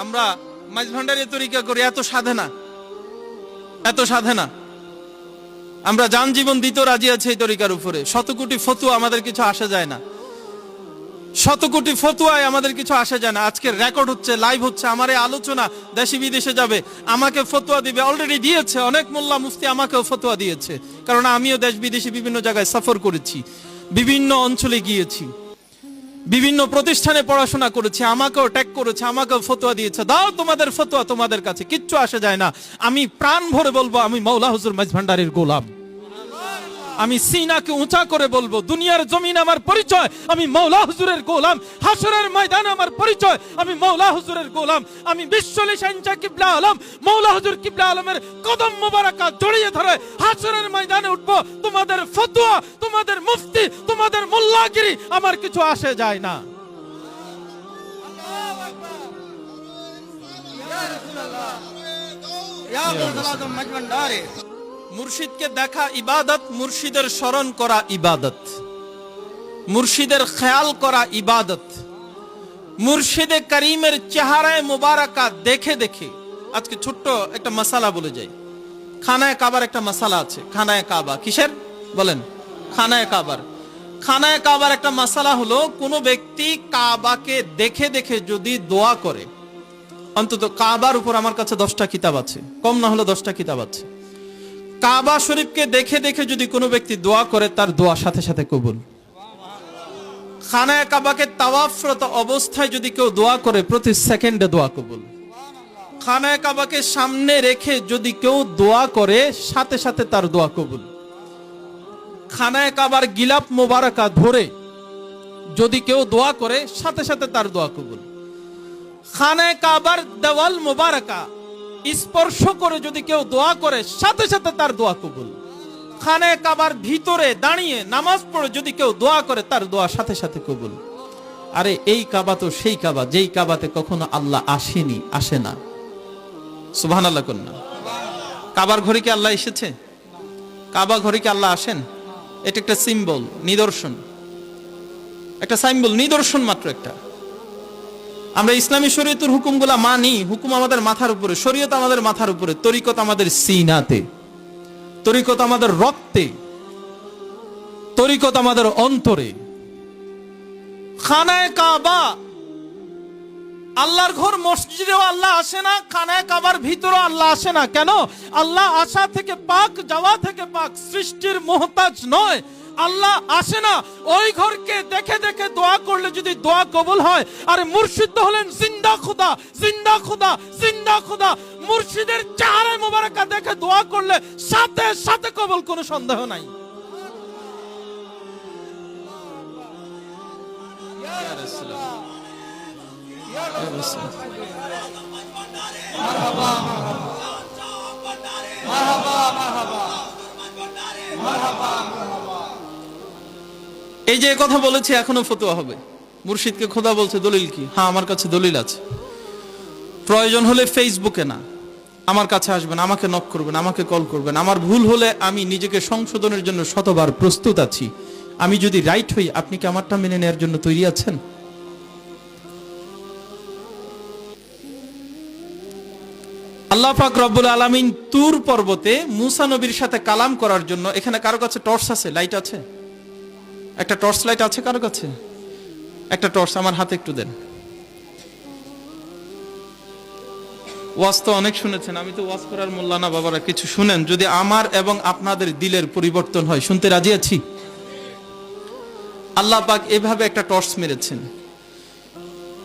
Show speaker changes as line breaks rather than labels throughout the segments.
আমরা ভান্ডারে তরিকা করি, এত সাধে না এত সাধে না আমরা যান জীবন দিতে রাজি আছি এই তরিকার উপরে। শত কোটি ফতুয়া আমাদের কিছু আসা যায় না। শত কোটি ফতুয়ায় আমাদের কিছু আসা যায় না। আজকের রেকর্ড হচ্ছে লাইভ হচ্ছে, আমার এই আলোচনা দেশে বিদেশে যাবে, আমাকে ফতুয়া দিবে অলরেডি দিয়েছে, অনেক মোল্লা মুফতি আমাকেও ফতুয়া দিয়েছে। কারণ আমিও দেশ বিদেশে বিভিন্ন জায়গায় সফর করেছি, বিভিন্ন অঞ্চলে গিয়েছি। বিভিন্ন প্রতিষ্ঠানে পড়াশোনা করেছে, আমাকেও ট্যাগ করেছে, আমাকেও ফতোয়া দিয়েছে। দাও তোমাদের ফতোয়া তোমাদের কাছে, কিচ্ছু আসে যায় না। আমি প্রাণ ভরে বলব, আমি মৌলা হুজুর মাঝ ভান্ডারের গোলাম। আমি সিনাকে উঁচা করে বলবো দুনিয়ার জমিন আমার পরিচয় আমি মৌলা হুজুরের গোলাম হাসরের ময়দান আমার পরিচয় আমি মৌলা হুজুরের গোলাম আমি বিশ্বলি সাইনচা কিবলা আলম মৌলা হুজুর কিবলা আলমের কদম মোবারকা জড়িয়ে ধরে হাসরের ময়দানে উঠবো তোমাদের ফতুয়া তোমাদের মুফতি তোমাদের মোল্লাগিরি আমার কিছু আসে যায় না
يا ابو الصلاه مجمن داري
মুর্শিদকে দেখা ইবাদত, মুর্শিদের স্মরণ করা ইবাদত। মুর্শিদের খেয়াল করা ইবাদত। মুর্শিদে করিমের চেহারায় মোবারকা দেখে দেখে। আজকে ছোট্ট একটা মশালা বলে যাই। খানায় কাবার একটা মশালা আছে। খানায় কাবা। কিসের? বলেন। খানায় কাবার। খানায় কাবার একটা মশালা হলো, কোনো ব্যক্তি কাবাকে দেখে দেখে যদি দোয়া করে, অন্তত কাবার উপর আমার কাছে দশটা কিতাব আছে। কম না হলে দশটা কিতাব আছে। কাবা শরীফকে দেখে দেখে যদি কোনো ব্যক্তি দোয়া করে, তার দোয়া সাথে সাথে কবুল। খানায় কাবাকে তাওয়াফরত অবস্থায় যদি কেউ দোয়া করে, প্রতি সেকেন্ডে দোয়া কবুল। খানায় কাবাকে সামনে রেখে যদি কেউ দোয়া করে, সাথে সাথে তার দোয়া কবুল। খানায় কাবার গিলাপ মোবারকা ধরে যদি কেউ দোয়া করে, সাথে সাথে তার দোয়া কবুল। খানায় কাবার দেওয়াল মোবারকা স্পর্শ করে যদি কেউ দোয়া করে, সাথে সাথে তার দোয়া কবুল। খানে কাবার ভিতরে দাঁড়িয়ে নামাজ পড়ে যদি কেউ দোয়া করে, তার দোয়া সাথে সাথে কবুল। আরে এই কাবা তো সেই কাবা, যেই কাবাতে কখনো আল্লাহ আসেনি, আসে না। সুবহান আল্লাহ কন্যা। কাবার ঘরে কি আল্লাহ এসেছে? কাবা ঘরে কি আল্লাহ আসেন? এটা একটা সিম্বল নিদর্শন। একটা সিম্বল নিদর্শন মাত্র একটা। আমরা ইসলামী শরীয়তের হুকুমগুলা মানি, হুকুম আমাদের মাথার উপরে, শরীয়ত আমাদের মাথার উপরে, তরিকত আমাদের সিনাতে, তরিকত আমাদের রক্তে, তরিকত আমাদের অন্তরে। খানায় কাবা, আল্লাহর ঘর মসজিদেও আল্লাহ আসে না, খানায় কাবার ভিতরেও আল্লাহ আসে না। কেন? আল্লাহ আসা থেকে পাক, যাওয়া থেকে পাক, সৃষ্টির মোহতাজ নয়। আল্লাহ আসে না। ওই ঘরকে দেখে দেখে দোয়া করলে যদি দোয়া কবুল হয়, আর মুর্শিদ হলেন জিন্দা খুদা জিন্দা খুদা জিন্দা খুদা। মুর্শিদের চেহারায় মোবারকা দেখে দোয়া করলে সাথে সাথে কবুল, কোনো সন্দেহ নাই। এই যে কথা বলেছি, এখনও ফতোয়া হবে। মুর্শিদকে খোদা বলছে, দলিল কি? হ্যাঁ আমার কাছে দলিল আছে। প্রয়োজন হলে ফেসবুকে না। আমার কাছে আসবেন, আমাকে নক করবেন, আমাকে কল করবেন। আমার ভুল হলে আমি নিজেকে সংশোধনের জন্য শতবার প্রস্তুত আছি। আমি যদি রাইট হই, আপনি কি আমারটা মেনে নেওয়ার জন্য তৈরি আছেন? আল্লাহ পাক রব্বুল আলামিন তুর পর্বতে মুসা নবীর সাথে কালাম করার জন্য, এখানে কারও কাছে টর্চ আছে, লাইট আছে? একটা টর্চ লাইট আছে কারও কাছে? একটা টর্চ আমার হাতে একটু দেন। ওয়াজ তো অনেক শুনেছেন, আমি তো ওয়াজ করার মোল্লা না বাবারা, কিছু শুনেন। যদি আমার এবং আপনাদের দিলের পরিবর্তন হয়, শুনতে রাজি আছি? আল্লাহ পাক এভাবে একটা টর্চ মেরেছেন।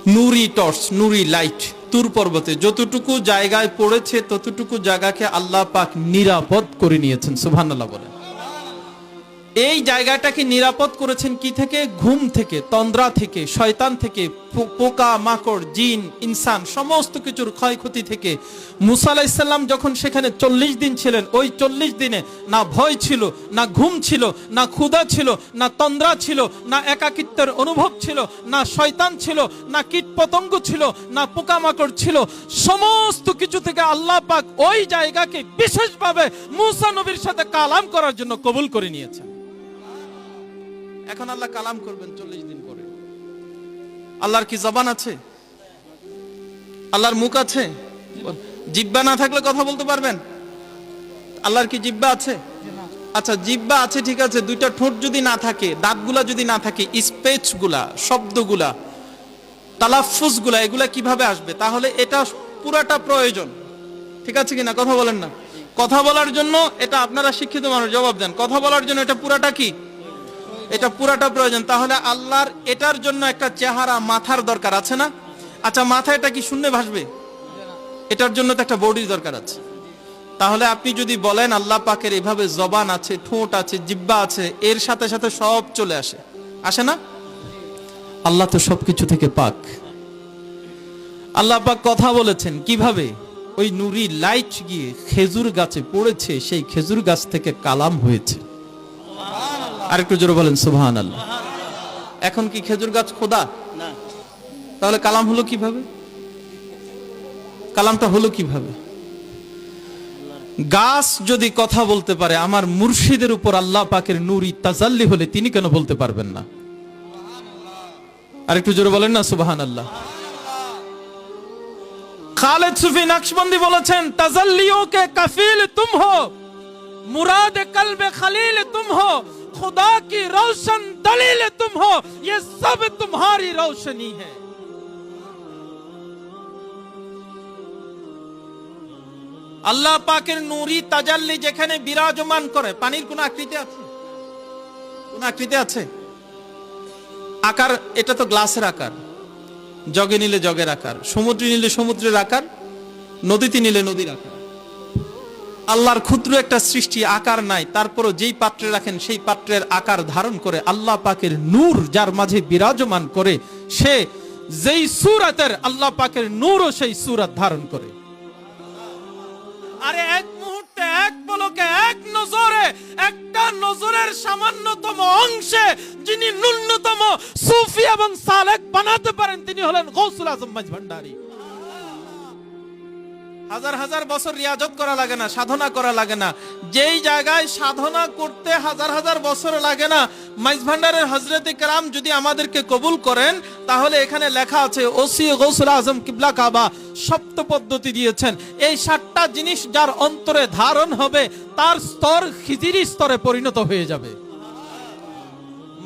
নুরি টর্চ, নুরি লাইট, তুর পর্বতে। যতটুকু জায়গায় পড়েছে, ততটুকু জায়গাকে আল্লাহ পাক নিরাপদ করে নিয়েছেন, সুবহানাল্লাহ বলেন। এই জায়গাটাকে নিরাপদ করেছেন কি থেকে? ঘুম থেকে, তন্দ্রা থেকে, শয়তান থেকে পোকা, মাকড়, জিন, ইনসান, সমস্ত কিছুর ক্ষয়ক্ষতি থেকে। মুসা আলাইসাল্লাম যখন সেখানে চল্লিশ দিন ছিলেন, ওই চল্লিশ দিনে না ভয় ছিল, না ঘুম ছিল, না ক্ষুধা ছিল, না তন্দ্রা ছিল, না একাকিত্বের অনুভব ছিল, না শয়তান ছিল, না কীট পতঙ্গ ছিল, না পোকামাকড় ছিল, সমস্ত কিছু থেকে আল্লাহ পাক ওই জায়গাকে বিশেষভাবে মুসা নবীর সাথে কালাম করার জন্য কবুল করে নিয়েছেন। এখন আল্লাহ কালাম করবেন চল্লিশ দিন পরে। আল্লাহর কি জবান আছে? আল্লাহর মুখ আছে? জিব্বা না থাকলে কথা বলতে পারবেন? আল্লাহর কি জিব্বা আছে? আচ্ছা জিব্বা আছে, ঠিক আছে, দুইটা ঠোঁট যদি না থাকে, দাঁতগুলা যদি না থাকে স্পেচগুলা শব্দগুলা তালাফুজগুলা এগুলা কীভাবে আসবে? তাহলে এটা পুরাটা প্রয়োজন। ঠিক আছে কিনা? কথা বলেন না। কথা বলার জন্য এটা আপনারা শিক্ষিত মানুষ, জবাব দেন। কথা বলার জন্য এটা পুরাটা কি? এটা পুরাটা প্রয়োজন। তাহলে আল্লাহর এটার জন্য একটা চেহারা মাথার দরকার আছে না? আচ্ছা মাথা এটা কি শূন্যে ভাসবে? এটার জন্য তো একটা বডির দরকার আছে। তাহলে আপনি যদি বলেন, আল্লাহ পাকের এভাবে জবান আছে, ঠোঁট আছে, জিব্বা আছে, এর সাথে সাথে সব চলে আসে। আসে না? আল্লাহ তো সবকিছু থেকে পাক। আল্লাহ পাক কথা বলেছেন, কীভাবে? ওই নুরি লাইট গিয়ে খেজুর গাছে পড়েছে, সেই খেজুর গাছ থেকে কালাম হয়েছে। আরেকটু জোরে বলেন সুবাহান আল্লাহ এখন কি খেজুর গাছ খোদা? তাহলে কালাম হলো কীভাবে? কালামটা হলো কীভাবে? গাছ যদি কথা বলতে পারে আমার মুর্শিদের উপর আল্লাহ পাকের নুরি তাজাল্লি হলে তিনি কেন বলতে পারবেন না? আর একটু জোরে বলেন না সুবাহান আল্লাহ খালেদ সুফি নাকশবন্দি বলেছেন তাজাল্লিও কে কাফিল তুম হো মুরাদ কলবে খালিল তুম হো। खुदा की रोशन दलील तुम हो ये सब तुम्हारी रोशनी है আল্লাহ পাকের নুরি তাজাল্লি যেখানে বিরাজমান করে পানির কোন আকৃতি আছে কোন আকৃতি আছে আকার এটা তো গ্লাসের আকার জগে নিলে জগের আকার সমুদ্রে নিলে সমুদ্রের আকার নদীতে নিলে নদীর আকার আল্লাহর ক্ষুদ্র একটা সৃষ্টি আকার নাই, তারপরও যেই পাত্রে রাখেন সেই পাত্রের আকার ধারণ করে আল্লাহ পাকের নূর যার মাঝে বিরাজমান করে, সে যেই সুরাতের আল্লাহ পাকের নূরও সেই সুরাত ধারণ করে। আরে এক মুহূর্তে এক পলকে এক নজরে, একটা নজরের সামান্যতম অংশে যিনি ন্যূনতম সুফি এবং সালেক বানাতে পারেন, তিনি হলেন গৌসুল আজম মাঝ ভান্ডারী হাজার হাজার বছর রিয়াজত করা লাগে না, সাধনা করা লাগে না। যেই জায়গায় সাধনা করতে হাজার হাজার বছর লাগে না, মাইজ ভান্ডারের হজরত কারাম যদি আমাদেরকে কবুল করেন, তাহলে এখানে লেখা আছে, ওসি গৌসুল আজম কিবলা কাবা সপ্ত পদ্ধতি দিয়েছেন। এই সাতটা জিনিস যার অন্তরে ধারণ হবে, তার স্তর খিজিরি স্তরে পরিণত হয়ে যাবে।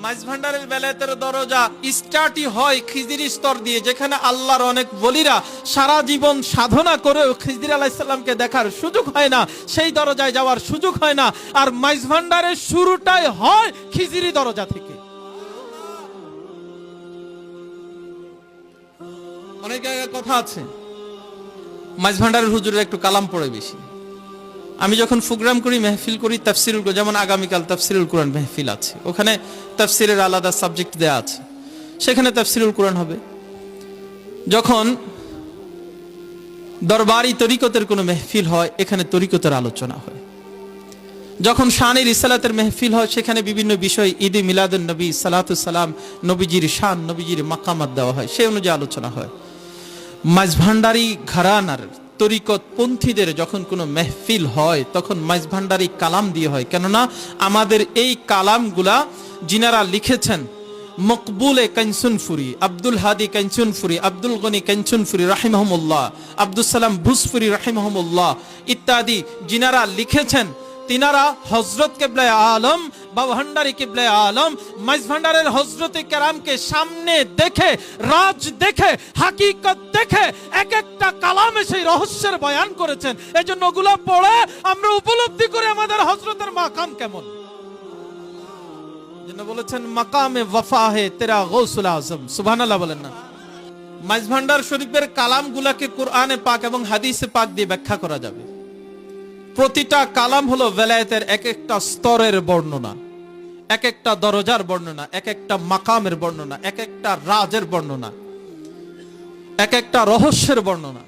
মাইজ ভান্ডারের বেলায়েতের দরজা স্টার্টই হয় খিজির স্তর দিয়ে, যেখানে আল্লাহর অনেক বলিরা সারা জীবন সাধনা করেও খিজির আলাইসাল্লামকে দেখার সুযোগ হয় না, সেই দরজায় যাওয়ার সুযোগ হয় না, আর মাইজ ভান্ডারের শুরুটাই হয় খিজিরি দরজা থেকে। অনেক জায়গায় কথা আছে মাইজ ভান্ডারের হুজুরের একটু কালাম পড়ে বেশি। আমি যখন প্রোগ্রাম করি, মেহফিল করি, তাফসিরুল যেমন আগামীকাল তাফসিরুল কোরআন মেহফিল আছে। ওখানে তাফসিরের আলাদা সাবজেক্ট দেয়া আছে। সেখানে তাফসিরুল কোরআন হবে। যখন দরবারি তরিকতের কোনো মেহফিল হয়, এখানে তরিকতের আলোচনা হয়। যখন শানের ইসালাতের মেহফিল হয়, সেখানে বিভিন্ন বিষয়, ঈদে মিলাদুল নবী সালাতুসালাম নবীজির শান, নবীজির মাকামাত দেওয়া হয়। সে অনুযায়ী আলোচনা হয়। মাঝভান্ডারি ঘরানার তরিকত পন্থীদের যখন কোনো মেহফিল হয়, তখন মাঝভান্ডারি কালাম দিয়ে হয়। কেননা, আমাদের এই কালামগুলা যিনারা লিখেছেন, মকবুলে কাঞ্চনফুরি আব্দুল হাদি কাঞ্চনফুরি আব্দুল গনি কাঞ্চনফুরি রাহিমহমুল্লাহ আব্দুল সালাম ভুসফুরি রাহিমহমুল্লাহ ইত্যাদি যিনারা লিখেছেন তিনারা হজরত কেবলায় আলম বা ভান্ডারি কেবলায় আলম, মাইজ ভান্ডারের হজরত কেরামকে সামনে দেখে, রাজ দেখে, হাকিকত দেখে এক একটা কালামে সেই রহস্যের বয়ান করেছেন। এই জন্য ওগুলো পড়ে আমরা উপলব্ধি করে আমাদের হজরতের মাকাম কেমন? জন্য বলেছেন, মাকামে ওয়াফা হে তেরা গৌসুল আজম। সুবহানাল্লাহ বলেন না। মাইজ ভান্ডার শরীফের কালামগুলাকে কোরআনে পাক এবং হাদিসে পাক দিয়ে ব্যাখ্যা করা যাবে। প্রতিটা কালাম হলো বেলায়েতের এক একটা স্তরের বর্ণনা এক একটা দরজার বর্ণনা এক একটা মাকামের বর্ণনা এক একটা রাজের বর্ণনা এক একটা রহস্যের বর্ণনা।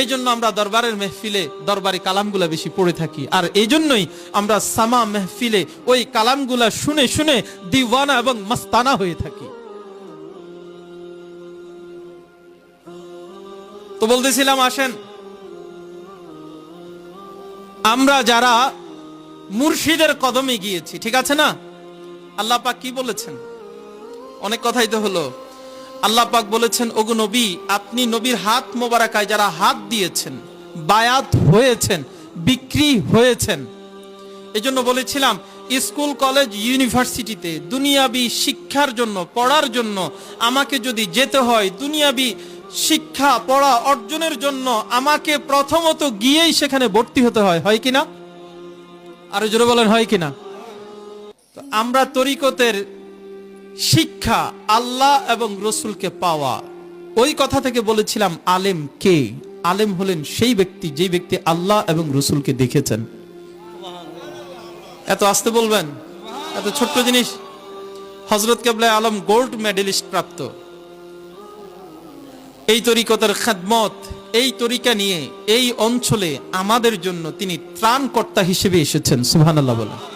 এই জন্য আমরা দরবারের মেহফিলে দরবারি কালামগুলা বেশি পড়ে থাকি। আর এই জন্যই আমরা সামা মেহফিলে ওই কালামগুলা শুনে শুনে দিওয়ানা এবং মস্তানা হয়ে থাকি। তো বলতেছিলাম, আসেন আমরা যারা মুর্শিদের কদমে গিয়েছি, ঠিক আছে না? আল্লাহ পাক কি বলেছেন? অনেক কথাই তো হলো। আল্লাহ পাক বলেছেন, ওগো নবী, আপনি নবীর হাত মোবারকায় যারা হাত দিয়েছেন, বায়াত হয়েছেন, বিক্রি হয়েছেন। এজন্য বলেছিলাম, স্কুল, কলেজ, ইউনিভার্সিটিতে দুনিয়াবি শিক্ষার জন্য, পড়ার জন্য আমাকে যদি যেতে হয়, দুনিয়াবি শিক্ষা, পড়া অর্জনের জন্য আমাকে প্রথমত গিয়েই সেখানে ভর্তি হতে হয়। হয় কিনা? আরও জোরে বলেন, হয় কিনা? আমরা তরিকতের শিক্ষা, আল্লাহ এবং রসুলকে পাওয়া। ওই কথা থেকে বলেছিলাম, আলেম কে? আলেম হলেন সেই ব্যক্তি যেই ব্যক্তি আল্লাহ এবং রসুলকে দেখেছেন। এত আসতে বলবেন? এত ছোট্ট জিনিস? হজরত কেবলা আলম গোল্ড মেডেলিস্ট প্রাপ্ত। এই তরিকতার খাদমত, এই তরিকা নিয়ে, এই অঞ্চলে আমাদের জন্য তিনি ত্রাণকর্তা হিসেবে এসেছেন, সুবহানাল্লাহ বলেন।